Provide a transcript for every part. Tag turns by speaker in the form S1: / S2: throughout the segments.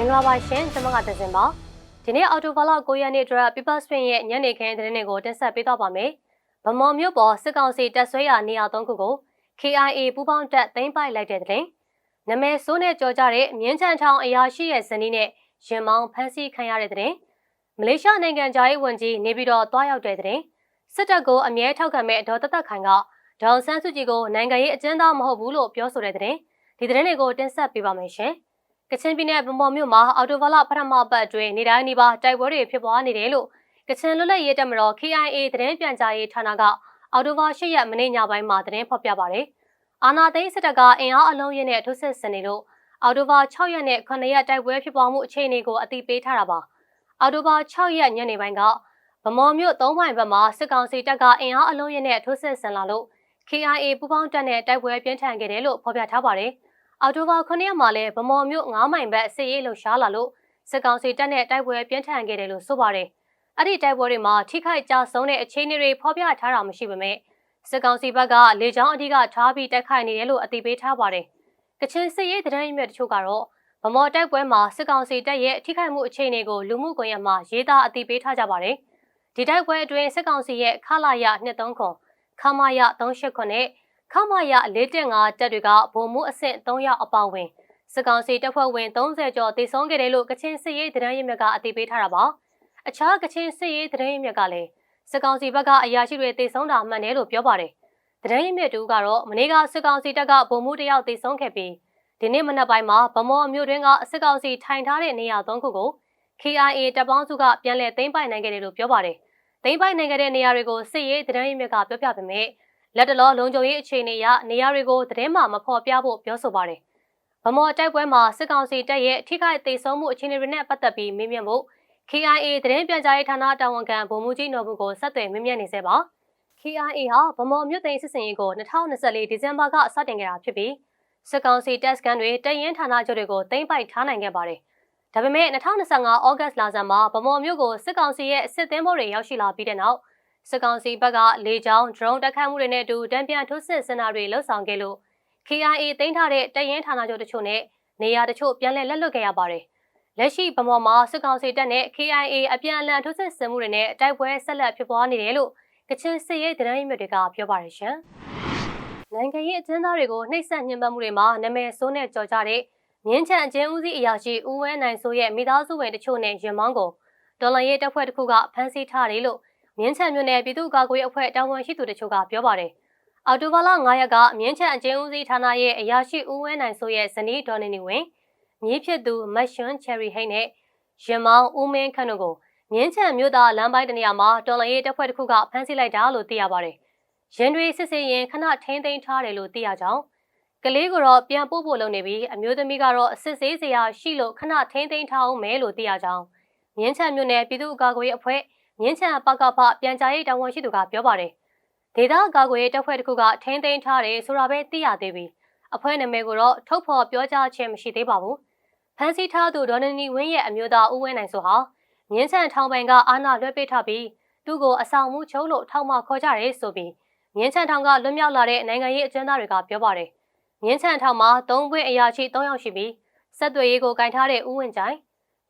S1: မင်္ဂလာပါရှင်ကျွန်မကတစင်ပါဒီနေ့အော်တိုဘာလ9ရက်နေ့အတွက် People Spin ရဲ့ညနေခင်းသတင်းတွေကိုတင်ဆက်ပေးတော့ပါမယ်ဗမော်မြို့ပေါ်စစ်ကောင်စီတပ်ဆွဲရာနေရာ၃ခုကို KIA ပူးပေါင်းတပ်သိမ်းပိုက်လိုက်တဲ့သတင်းနမဲဆိုးနဲ့ကြော်ကြတဲ့မြင်းချန်ထောင်အရာရှိရဲ့ဇနီးနဲ့ရင်မောင်းဖမ်းဆီးခံရတဲ့သတင်းမလေးရှားနိုင်ငံသားရေးဝန်ကြီးနေပြီးတော့တွားရောက်တဲ့သတင်းစစ်တပ်ကိုအမြဲထောက်ခံမဲ့ဒေါ်တသက်ခိုင်ကဒေါန်ဆန်းစုကြည်ကိုနိုင်ငံရေးအကျဉ်းသားမဟုတ်ဘူးလို့ပြောဆိုတဲ့သတင်းဒီသတင်းတွေကိုတင်ဆက်ပေးပါမယ်ရှင်။ ကချင်ပြည်နယ်ဗမော်မြို့မှာအော်တိုဘာလပထမပတ်အတွင်းနေတိုင်းနေပါတိုက်ပွဲတွေဖြစ်ပွားနေတယ်လို့ကချင်လွတ်လပ်ရေးတပ်မတော် KIA သတင်းပြန်ကြားရေးဌာနကအော်တိုဘာ၈ရက်မနေ့ညပိုင်းမှာသတင်းဖော်ပြပါရယ်။အာနာသိန်းစစ်တပ်ကအင်အားအလုံးရင်းနဲ့ထိုးစစ်ဆင်နေလို့အော်တိုဘာ6ရက်နဲ့9ရက်တိုက်ပွဲဖြစ်ပွားမှုအခြေအနေကိုအသိပေးထားတာပါ။အော်တိုဘာ6ရက်ညနေပိုင်းကဗမော်မြို့၃မိုင်ဘက်မှာစစ်ကောင်စီတပ်ကအင်အားအလုံးရင်းနဲ့ထိုးစစ်ဆင်လာလို့ KIA ပူးပေါင်းတပ်နဲ့တိုက်ပွဲပြင်းထန်ခဲ့တယ်လို့ဖော်ပြထားပါတယ်။ အော်တိုဘာ9ရက်မှာလည်းဗမော်မြို့9မိုင်ဘက်စစ်ရေးလှုပ်ရှားလာလို့စစ်ကောင်စီတပ်နဲ့တိုက်ပွဲပြင်းထန်ခဲ့တယ်လို့ဆိုပါတယ်။အဲ့ဒီတိုက်ပွဲတွေမှာထိခိုက်ကြဆုံးတဲ့အခြေအနေတွေဖော်ပြထားတာမရှိပေမဲ့စစ်ကောင်စီဘက်ကလေကြောင်းအဓိကထားပြီးတိုက်ခိုက်နေတယ်လို့အသိပေးထားပါတယ်။ကချင်စစ်ရေးသတင်းမြစ်တချို့ကတော့ဗမော်တိုက်ပွဲမှာစစ်ကောင်စီတပ်ရဲ့ထိခိုက်မှုအခြေအနေကိုလူမှုကွန်ရက်မှာရေးသားအသိပေးထားကြပါတယ်။ဒီတိုက်ပွဲအတွင်းစစ်ကောင်စီရဲ့ခလာရ23ခွန်ခမာယ38ခွန်နဲ့ ခမရ415တပ်တွေကဗိုလ်မှူးအဆင့်3ရောက်အပောင်ဝင်စစ်ကောင်စီတပ်ဖွဲ့ဝင်30ကျော်တေဆုံးခဲ့တယ်လို့ကချင်စစ်ရေးသတင်းရင်းမြစ်ကအသိပေးထားတာပါအခြားကချင်စစ်ရေးသတင်းရင်းမြစ်ကလည်းစစ်ကောင်စီဘက်ကအရာရှိတွေတေဆုံးတာမှန်တယ်လို့ပြောပါတယ်သတင်းရင်းမြစ်တူကတော့မနေ့ကစစ်ကောင်စီတပ်ကဗိုလ်မှူးတယောက်တေဆုံးခဲ့ပြီးဒီနေ့မနက်ပိုင်းမှာဗမော်မြို့တွင်းကစစ်ကောင်စီထိုင်ထားတဲ့နေရာ၃ခုကို KIA တပ်ပေါင်းစုကပြန်လည်သိမ်းပိုက်နိုင်ခဲ့တယ်လို့ပြောပါတယ်သိမ်းပိုက်နိုင်ခဲ့တဲ့နေရာတွေကိုစစ်ရေးသတင်းရင်းမြစ်ကပြောပြပေမဲ့ လက်တလောလုံခြုံရေးအခြေအနေအရနေရာတွေကိုသတင်းမှမဖော်ပြဖို့ပြောဆိုပါတယ်။ဗမော်တိုက်ပွဲမှာစစ်ကောင်စီတပ်ရဲ့ထိခိုက်သေးဆုံးမှုအခြေအနေတွေနဲ့ပတ်သက်ပြီးမေးမြန်းဖို့ KIA သတင်းပြန်ကြားရေးဌာနတာဝန်ခံဗိုလ်မှူးကြီးနော်ဘူးကိုဆက်သွယ်မေးမြန်းနေစေပါ။ KIA ဟာဗမော်မြို့သိမ်းစစ်စင်ရေးကို2024ဒီဇင်ဘာကစတင်ခဲ့တာဖြစ်ပြီးစစ်ကောင်စီတပ်စကန်တွေတရင်ဌာနချုပ်တွေကိုသိမ်းပိုက်ထားနိုင်ခဲ့ပါတယ်။ဒါပေမဲ့2025ဩဂတ်လဆန်မှာဗမော်မြို့ကိုစစ်ကောင်စီရဲ့စစ်သင်းဘောတွေရောက်ရှိလာပြီးတဲ့နောက် စစ်ကောင်စီဘက်ကလေကြောင်း drone တက်ခတ်မှုတွေနဲ့အတူတံပြန်ထိုးစစ်စင်တာတွေလှုပ်ဆောင်ခဲ့လို့ KIA သိမ်းထားတဲ့တရင်ဌာနချုပ်တချို့နဲ့နေရာတချို့ပြန်လည်လက်လွတ်ခဲ့ရပါတယ်။လက်ရှိဗမော်မှာစစ်ကောင်စီတပ်နဲ့ KIA အပြန်အလှန်ထိုးစစ်ဆင်မှုတွေနဲ့တိုက်ပွဲဆက်လက်ဖြစ်ပွားနေတယ်လို့ကချင်စစ်ရေးသတင်းရင်းမြစ်တွေကပြောပါတယ်ရှင်။နိုင်ငံရေးအကျဉ်းသားတွေကိုနှိပ်စက်ညှဉ်းပန်းမှုတွေမှာနာမည်ဆိုးနဲ့ကြော်ကြတဲ့မြင်းချန်အကျဉ်းဦးစီးအရာရှိဦးဝဲနိုင်ဆိုရဲ့မိသားစုဝင်တချို့နဲ့ရင်မောင်းကိုဒေါ်လာရေးတပ်ဖွဲ့တစ်ခုကဖမ်းဆီးထားတယ်လို့ မြင်းချန်မြို့နယ်ပြည်သူ့ကာကွယ်ရေးအဖွဲ့တာဝန်ရှိသူတချို့ကပြောပါတယ်။အော်တိုဘာလ9ရက်ကမြင်းချန်အကျဉ်းဦးစီးဌာနရဲ့အရာရှိဦးဝဲနိုင်ဆိုရဲ့ဇနီးဒေါ်နေနေဝင်မြည်ဖြစ်သူမတ်ရွှွန်းချယ်ရီဟိတ်နဲ့ရင်မောင်းဦးမင်းခန့်တို့ကိုမြင်းချန်မြို့သားလမ်းပိုင်းတနေရာမှာတော်လရေးတပ်ဖွဲ့တစ်ခုကဖမ်းဆီးလိုက်တာလို့သိရပါတယ်။ရင်တွေစစ်ဆေးရင်ခဏထိန်းသိမ်းထားတယ်လို့သိရကြောင်းကလေးကတော့ပြန်ပို့ဖို့လုပ်နေပြီးအမျိုးသမီးကတော့အစစ်ဆေးစရာရှိလို့ခဏထိန်းသိမ်းထားအောင်မဲလို့သိရကြောင်းမြင်းချန်မြို့နယ်ပြည်သူ့ကာကွယ်ရေးအဖွဲ့ မြင်းချံပကဖပြန်ကြားရေးတာဝန်ရှိသူကပြောပါတယ်။ဒေသကာကွယ်ရေးတပ်ဖွဲ့တစ်ခုကထင်းသိမ်းထားတယ်ဆိုတာပဲသိရသေးပြီးအဖွဲ့နာမည်ကိုတော့ထုတ်ဖော်ပြောကြားခြင်းမရှိသေးပါဘူး။ဖန်စီထားသူဒေါ်နနီဝင်းရဲ့အမျိုးသားဦးဝင်းနိုင်ဆိုဟာမြင်းချံထောင်ပိုင်ကအာဏာလွှဲပေးထားပြီးသူ့ကိုအဆောင်မှုချုပ်လို့ထောင်မှခေါ်ကြတယ်ဆိုပြီးမြင်းချံထောင်ကလွတ်မြောက်လာတဲ့နိုင်ငံရေးအကျဉ်းသားတွေကပြောပါတယ်။မြင်းချံထောင်မှာ၃ပွင့်အရာရှိ၃ယောက်ရှိပြီးဆက်သွယ်ရေးကိုကင်ထားတဲ့ဦးဝင်းကြိုင်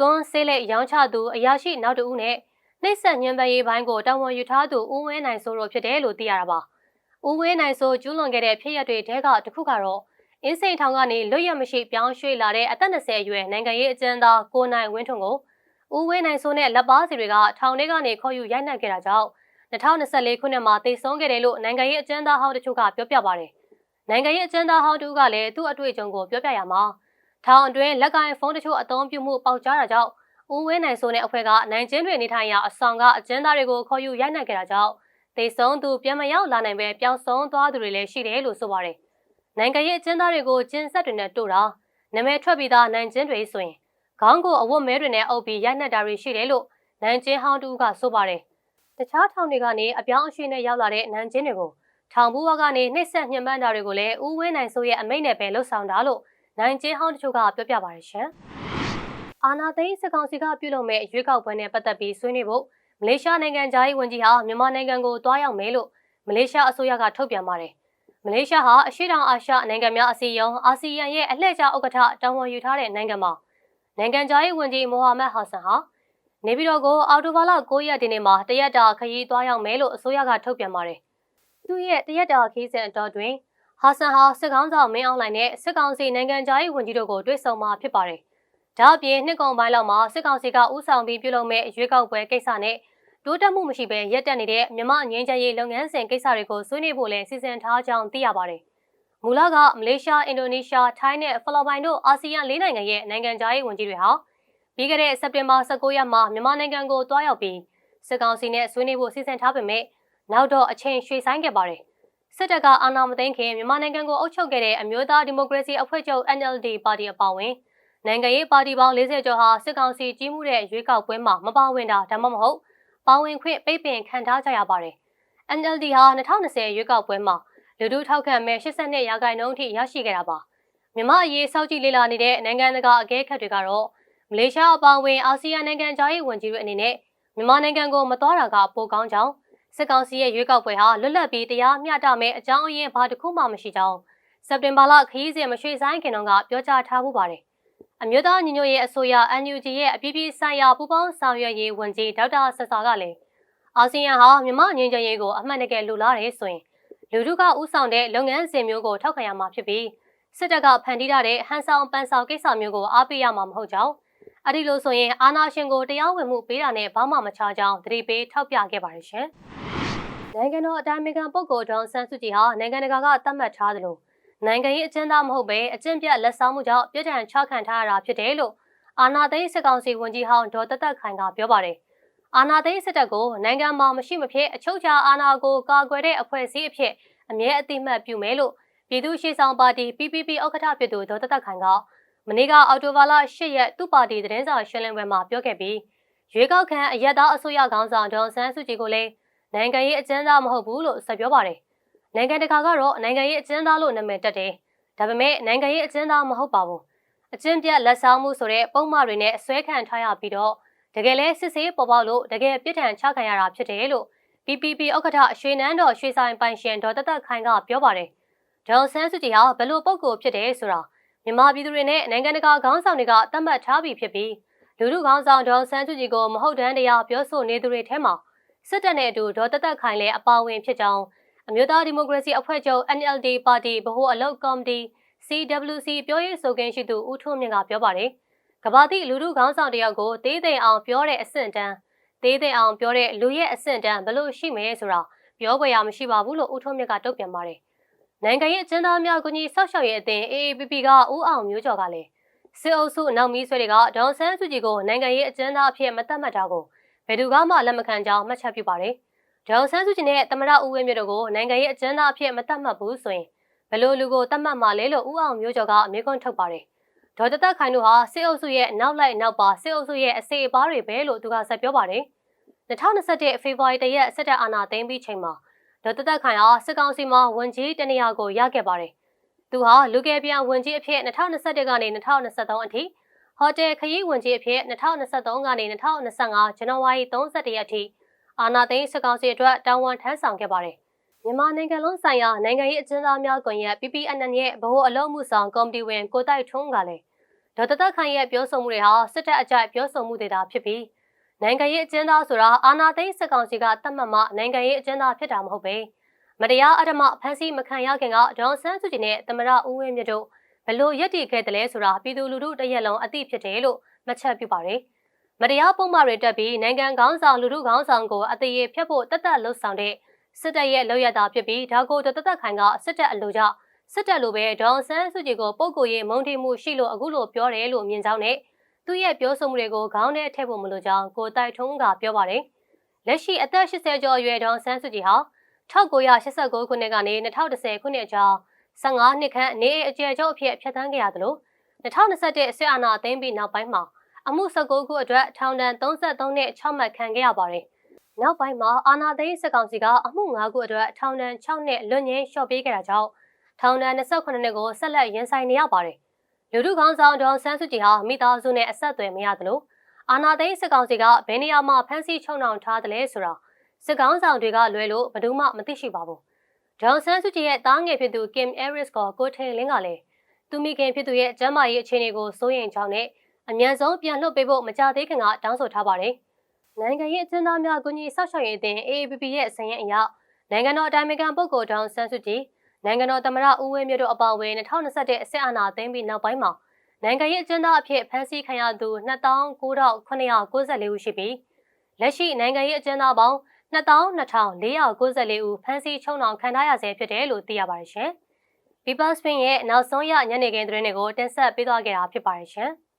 S1: ကွန်ဆေးလက်ရောင်းချသူအရာရှိနောက်တဦးနဲ့ နှိမ့်ဆက်ညှဉ်းပန်းရေးပိုင်းကိုတာဝန်ယူထားသူဦးဝင်းနိုင်ဆိုတော့ဖြစ်တယ်လို့သိရတာပါ။ဦးဝင်းနိုင်ဆိုကျူးလွန်ခဲ့တဲ့ဖြစ်ရပ်တွေတဲကတခုကတော့အင်းစိန်ထောင်ကနေလွတ်ရမရှိပြောင်းရွှေ့လာတဲ့အသက်20အရွယ်နိုင်ငံရေးအကျဉ်းသားကိုနိုင်ဝင်းထွန်းကိုဦးဝင်းနိုင်ဆိုနဲ့လက်ပါစီတွေကထောင်ထဲကနေခေါ်ယူရိုက်နှက်ခဲ့တာကြောင့်2024ခုနှစ်မှာတိတ်ဆုံးခဲ့တယ်လို့နိုင်ငံရေးအကျဉ်းသားဟောင်းတချို့ကပြောပြပါတယ်။နိုင်ငံရေးအကျဉ်းသားဟောင်းတူကလည်းသူ့အတွေ့အကြုံကိုပြောပြရမှာထောင်အတွင်းလက်ကိုင်ဖုန်းတချို့အသုံးပြုမှုပေါက်ကြားတာကြောင့် ဦးဝင်းနိုင်ဆိုတဲ့အဖွဲ့ကနိုင်ကျင်းတွေနေထိုင်ရာအဆောင်ကအကျဉ်းသားတွေကိုခေါ်ယူရိုက်နှက်ခဲ့တာကြောင့်တေဆုံးသူပြန်မရောက်လာနိုင်ပဲပျောက်ဆုံးသွားသူတွေလည်းရှိတယ်လို့ဆိုပါတယ်။နိုင်ငံရေးအကျဉ်းသားတွေကိုကျင်းဆက်တွေနဲ့တို့တာနာမည်ထွက်ပြီးသားနိုင်ကျင်းတွေဆိုရင်ခေါင်းကိုအဝတ်မဲတွေနဲ့အုပ်ပြီးရိုက်နှက်တာတွေရှိတယ်လို့နိုင်ကျင်းဟောင်းတူကဆိုပါတယ်။တခြားထောင်တွေကနေအပြောင်းအရွှေ့နဲ့ရောက်လာတဲ့နိုင်ကျင်းတွေကိုထောင်ဘူးဝကနေနှိမ့်ဆက်ညှဉ်းပန်းတာတွေကိုလည်းဦးဝင်းနိုင်ဆိုရဲ့အမိန့်နဲ့ပဲလှုပ်ဆောင်တာလို့နိုင်ကျင်းဟောင်းတချို့ကပြောပြပါတယ်ရှင်။ အာနာသိန်းစကောင်စီကပြုလုပ်မဲ့ရွေးကောက်ပွဲနဲ့ပတ်သက်ပြီးဆွေးနွေးဖို့မလေးရှားနိုင်ငံသားရေးဝန်ကြီးဟာမြန်မာနိုင်ငံကိုတွားရောက်မယ်လို့မလေးရှားအစိုးရကထုတ်ပြန်ပါတယ်။မလေးရှားဟာအရှေ့တောင်အာရှနိုင်ငံများအစည်းအရုံးအာဆီယံရဲ့အလှည့်ကျဥက္ကဋ္ဌတာဝန်ယူထားတဲ့နိုင်ငံမှာနိုင်ငံခြားရေးဝန်ကြီးမိုဟာမက်ဟာဆန်ဟာနေပြည်တော်ကိုအော်တိုဘာလ9ရက်ဒီနေ့မှာတရက်တာခရီးသွားရောက်မယ်လို့အစိုးရကထုတ်ပြန်ပါတယ်။သူ့ရဲ့တရက်တာခရီးစဉ်အတော်တွင်ဟာဆန်ဟာစစ်ကောင်ဆောင်မင်းအောင်လှိုင်နဲ့စစ်ကောင်စီနိုင်ငံခြားရေးဝန်ကြီးတို့ကိုတွေ့ဆုံမှာဖြစ်ပါတယ်။ ဒါ့အပြင်နှစ်ကုန်ပိုင်းလောက်မှာစစ်ကောင်စီကဥဆောင်ပြီးပြုလုပ်မဲ့ရွေးကောက်ပွဲကိစ္စနဲ့တိုးတက်မှုမရှိဘဲရက်တက်နေတဲ့မြမငင်းချရေးလုပ်ငန်းစဉ်ကိစ္စတွေကိုဆွေးနွေးဖို့လည်းစီစဉ်ထားကြောင်းသိရပါတယ်။မူလကမလေးရှား၊အင်ဒိုနီးရှား၊ထိုင်းနဲ့ဖိလစ်ပိုင်တို့အာဆီယံ၄နိုင်ငံရဲ့နိုင်ငံခြားရေးဝန်ကြီးတွေဟာပြီးခဲ့တဲ့စက်တင်ဘာ19ရက်မှာမြန်မာနိုင်ငံကိုတွားရောက်ပြီးစစ်ကောင်စီနဲ့ဆွေးနွေးဖို့စီစဉ်ထားပေမဲ့နောက်တော့အချိန်ရွှေ့ဆိုင်းခဲ့ပါတယ်။စစ်တပ်ကအာဏာမသိမ်းခင်မြန်မာနိုင်ငံကိုအုပ်ချုပ်ခဲ့တဲ့အမျိုးသားဒီမိုကရေစီအဖွဲ့ချုပ် NLD ပါတီအပါအဝင် နိုင်ငံရေးပါတီပေါင်း40ကျော်ဟာစစ်ကောင်စီကြီးမှုတဲ့ရွေးကောက်ပွဲမှာမပါဝင်တာဒါမှမဟုတ်ပါဝင်ခွင့်ပိတ်ပင်ခံထားကြရပါတယ်။ NLD ဟာ2020ရွေးကောက်ပွဲမှာလူထုထောက်ခံမဲ့82ရာခိုင်နှုန်းအထိရရှိခဲ့တာပါ။မြမအရေးစောင့်ကြည့်လေ့လာနေတဲ့နိုင်ငံတကာအကဲခတ်တွေကတော့မလေးရှားအပါအဝင်အာဆီယံနိုင်ငံသားရေးဝန်ကြီးတွေအနေနဲ့မြန်မာနိုင်ငံကိုမတော်တာကပိုကောင်းကြောင်းစစ်ကောင်စီရဲ့ရွေးကောက်ပွဲဟာလွတ်လပ်ပြီးတရားမျှတမဲ့အကြောင်းအရင်းဘာတစ်ခုမှမရှိကြောင်းစက်တင်ဘာလခရီးစဉ်မရွှေဆိုင်ခင်တုန်းကပြောကြားထားမှုပါတယ်။ အမျိုးသားညီညွတ်ရေးအစိုးရ NUG ရဲ့အပြည်ပြည်ဆိုင်ရာပူးပေါင်းဆောင်ရွက်ရေးဝန်ကြီးဒေါက်တာဆဆာကလည်းအာဆီယံဟာမြန်မာငြိမ်းချမ်းရေးကိုအမှန်တကယ်လိုလားတယ်ဆိုရင်လူထုကဥဆောင်တဲ့လုပ်ငန်းစဉ်မျိုးကိုထောက်ခံရမှာဖြစ်ပြီးစစ်တပ်ကဖန်တီးထားတဲ့ဟန်ဆောင်ပန်ဆောင်ကိစ္စမျိုးကိုအားပေးရမှာမဟုတ်ကြောင်းအဲ့ဒီလိုဆိုရင်အာနာရှင်ကိုတရားဝင်မှုပေးတာနဲ့ဘာမှမချကြောင်းသတိပေးထောက်ပြခဲ့ပါတယ်ရှင်။နိုင်ငံတော်အတိုင်ပင်ခံပုဂ္ဂိုလ်ဒေါန်ဆန်းစုကြည်ဟာနိုင်ငံတကာကသတ်မှတ်ထားသလို နိုင်ငံရေးအကျဉ်းသားမဟုတ်ပဲအကျင့်ပြတ်လက်ဆောင်မှုကြောင့်ပြည်ထန်ချခံထားရတာဖြစ်တယ်လို့အာနာသိန်းစစ်ကောင်စီဝန်ကြီးဟောင်းဒေါ်တသက်ခိုင်ကပြောပါတယ်။အာနာသိန်းစစ်တပ်ကိုနိုင်ငံမှာမရှိမဖြစ်အချုပ်ချာအာဏာကိုကာကွယ်တဲ့အဖွဲ့အစည်းအဖြစ်အမြဲအသိမှတ်ပြုမယ်လို့ပြည်သူ့ရှေ့ဆောင်ပါတီ PPP ဥက္ကဋ္ဌဖြစ်သူဒေါ်တသက်ခိုင်ကမနေ့ကအော်တိုဘာလ10ရက်သူ့ပါတီသတင်းစာရှင်းလင်းပွဲမှာပြောခဲ့ပြီးရွေးကောက်ခံအရက်သားအစိုးရခေါင်းဆောင်ဒေါ်ဆန်းစုကြည်ကိုလည်းနိုင်ငံရေးအကျဉ်းသားမဟုတ်ဘူးလို့ဆက်ပြောပါတယ်။ နိုင်ငံတကာကတော့နိုင်ငံရေးအကျဉ်းသားလို့နာမည်တက်တယ်။ဒါပေမဲ့နိုင်ငံရေးအကျဉ်းသားမဟုတ်ပါဘူး။အကျဉ်းပြတ်လက်ဆောင်မှုဆိုတဲ့ပုံမှန်တွေနဲ့အစွဲခံထားရပြီးတော့တကယ်လဲစစ်ဆေးပေါ်ပေါက်လို့တကယ်ပြစ်ဒဏ်ချခံရတာဖြစ်တယ်လို့ PPP ဥက္ကဋ္ဌရွှေနန်းတော်ရွှေဆိုင်ပိုင်ရှင်ဒေါ်တသက်ခိုင်ကပြောပါတယ်။ဒေါ်ဆန်းစုကြည်ဟာဘယ်လိုပုံကိုဖြစ်တယ်ဆိုတာမြန်မာပြည်သူတွေနဲ့နိုင်ငံတကာခေါင်းဆောင်တွေကသတ်မှတ်ထားပြီးဖြစ်ပြီးလူလူခေါင်းဆောင်ဒေါ်ဆန်းစုကြည်ကိုမဟုတ်တမ်းတရားပြောဆိုနေသူတွေထဲမှာစစ်တပ်နဲ့အတူဒေါ်တသက်ခိုင်လည်းအပါအဝင်ဖြစ်ကြောင်း အမျိုးသားဒီမိုကရေစီအဖွဲ့ချုပ် NLD ပါတီဗဟိုအလုပ်ကော်မတီ CWC ပြောရေးဆိုခွင့်ရှိသူဦးထွန်းမြင့်ကပြောပါတယ်။ကဘာတိလူလူခေါင်းဆောင်တယောက်ကိုသေးသိမ်အောင်ပြောတဲ့အဆင့်တန်းသေးသိမ်အောင်ပြောတဲ့လူရဲ့အဆင့်တန်းဘလို့ရှိမယ်ဆိုတာပြောခွင့်ရမရှိပါဘူးလို့ဦးထွန်းမြင့်ကတုံ့ပြန်ပါတယ်။နိုင်ငံရေးအကျဉ်းသားများကူညီဆောက်ရှောက်ရေးအသင်း AAPP ကဦးအောင်မျိုးကျော်ကလည်းစစ်အုပ်စုနောက်မီးဆွဲတွေကဒေါန်ဆန်းစုကြည်ကိုနိုင်ငံရေးအကျဉ်းသားအဖြစ်မသတ်မှတ်တာကိုဘယ်သူကမှလက်မခံကြောင်းမှတ်ချက်ပြုပါတယ်။ ဒေါန်ဆန်းစုကြည်နဲ့သမရဦးဝင်းမြတ်တို့ကိုနိုင်ငံရေးအကျဉ်းသားအဖြစ်မသတ်မှတ်ဘူးဆိုရင်ဘယ်လိုလူကိုသတ်မှတ်မှလဲလို့ဦးအောင်မျိုးကျော်ကအမေးခွန်းထုတ်ပါတယ်။ဒေါ်တသက်ခိုင်တို့ဟာစစ်အုပ်စုရဲ့နောက်လိုက်နောက်ပါစစ်အုပ်စုရဲ့အစေအပါးတွေပဲလို့သူကဆက်ပြောပါတယ်။2021ဖေဖော်ဝါရီတရက်စစ်တပ်အာဏာသိမ်းပြီးချိန်မှာဒေါ်တသက်ခိုင်ဟာစစ်ကောင်စီမှဝန်ကြီးတနေရာကိုရခဲ့ပါတယ်။သူဟာလူကယ်ပြန်ဝန်ကြီးအဖြစ်2021ကနေ2023အထိဟိုတယ်ခရီးဝန်ကြီးအဖြစ်2023ကနေ2025ဇန်နဝါရီ31ရက်အထိ အာနာသိန်းစစ်ကောင်စီအတွက်တာဝန်ထမ်းဆောင်ခဲ့ပါတယ်။မြန်မာနိုင်ငံလုံးဆိုင်ရာနိုင်ငံရေးအကျဉ်းသားများကွန်ရက် PPNN ရဲ့ဗဟိုအလုပ်မှုဆောင်ကော်မတီဝင်ကိုတိုက်ထွန်းကလည်းဒေါ်တသက်ခိုင်ရဲ့ပြောဆိုမှုတွေဟာစစ်တပ်အကြိုက်ပြောဆိုမှုတွေသာဖြစ်ပြီးနိုင်ငံရေးအကျဉ်းသားဆိုတာအာဏာသိမ်းစစ်ကောင်စီကတတ်မှတ်မှနိုင်ငံရေးအကျဉ်းသားဖြစ်တာမဟုတ်ပဲမတရားအဓမ္မဖမ်းဆီးမခံရခင်ကဒေါန်ဆန်းစုကြည်နဲ့သမရဦးဝင်းမြတ်တို့ဘလို့ရက်တည်ခဲ့တယ်လဲဆိုတာပြည်သူလူထုတရက်လုံးအသိဖြစ်တယ်လို့မှတ်ချက်ပြုပါတယ် မတရားပုံမှားတွေတက်ပြီးနိုင်ငံကောင်းဆောင်လူထုကောင်းဆောင်ကိုအသေးရဖျက်ဖို့တတ်တတ်လှုပ်ဆောင်တဲ့စစ်တပ်ရဲ့လောက်ရတာဖြစ်ပြီးဒါကိုတသက်ခိုင်ကစစ်တပ်အလို့ကြောင့်စစ်တပ်လိုပဲဒေါန်ဆန်းစုကြည်ကိုပုတ်ကိုရေးမုံတီမှုရှိလို့အခုလိုပြောတယ်လို့မြင်ကြောင်းနဲ့သူ့ရဲ့ပြောဆိုမှုတွေကိုခေါင်းထဲထည့်ဖို့မလိုကြောင်းကိုတိုက်ထုံးကပြောပါတယ်။လက်ရှိအသက်80ကျော်အရွယ်ဒေါန်ဆန်းစုကြည်ဟာ1989ခုနှစ်ကနေ2010ခုနှစ်အကြား15နှစ်ခန့်နေအကျယ်ချုပ်အဖြစ်ဖြတ်သန်းခဲ့ရသလို2021စစ်အာဏာသိမ်းပြီးနောက်ပိုင်းမှာ အမှု19ခုအတွက်ထောင်ဒဏ်33နှစ်ချမှတ်ခံခဲ့ရပါတယ်။နောက်ပိုင်းမှာအာဏာသိမ်းစစ်ကောင်စီကအမှု9ခုအတွက်ထောင်ဒဏ်6နှစ်လွတ်ငင်းလျှော့ပေးခဲ့တာကြောင့်ထောင်ဒဏ်28နှစ်ကိုဆက်လက်ရင်ဆိုင်နေရပါတယ်လူထုခေါင်းဆောင်ဒေါ်ဆန်းစုကြည်ဟာမိသားစုနဲ့အဆက်အသွယ်မရသလိုအာနာသိန်းစစ်ကောင်စီကဘယ်နေရာမှာဖမ်းဆီးချုံနှောင်ထားတယ်လဲဆိုတာစစ်ကောင်ဆောင်တွေကလွဲလို့ဘယ်သူမှမသိရှိပါဘူးဒေါ်ဆန်းစုကြည်ရဲ့တားငယ်ဖြစ်သူ Kim Harris ကကိုထင်လင်းကလည်းသူမိခင်ဖြစ်သူရဲ့ကျမ်းမာရေးအခြေအနေကိုစိုးရိမ်ကြောင်းနဲ့ အမြန်ဆုံးပြန်လွှတ်ပေးဖို့မကြသေးခင်ကတောင်းဆိုထားပါတယ်။နိုင်ငံရေးအကျဉ်းသားများကူညီဆောက်ရှောက်ရေးအသင်း AAPP ရဲ့အစည်းအဝေးအရနိုင်ငံတော်အတိုင်ပင်ခံပုဂ္ဂိုလ်ဒေါန်ဆန်းစုကြည်နိုင်ငံတော်သမ္မတဦးဝင်းမြင့်တို့အပါအဝင်2021အစစ်အာဏာသိမ်းပြီးနောက်ပိုင်းမှာနိုင်ငံရေးအကျဉ်းသားအဖြစ်ဖမ်းဆီးခံရသူ29,994ဦးရှိပြီးလက်ရှိနိုင်ငံရေးအကျဉ်းသားပေါင်း22,494ဦးဖမ်းဆီးချုံနှောင်ခံထားရဆဲဖြစ်တယ်လို့သိရပါတယ်ရှင်။ People Spin ရဲ့နောက်ဆုံးရညနေခင်းသတင်းတွေကိုတင်ဆက်ပေးသွားခဲ့တာဖြစ်ပါတယ်ရှင်။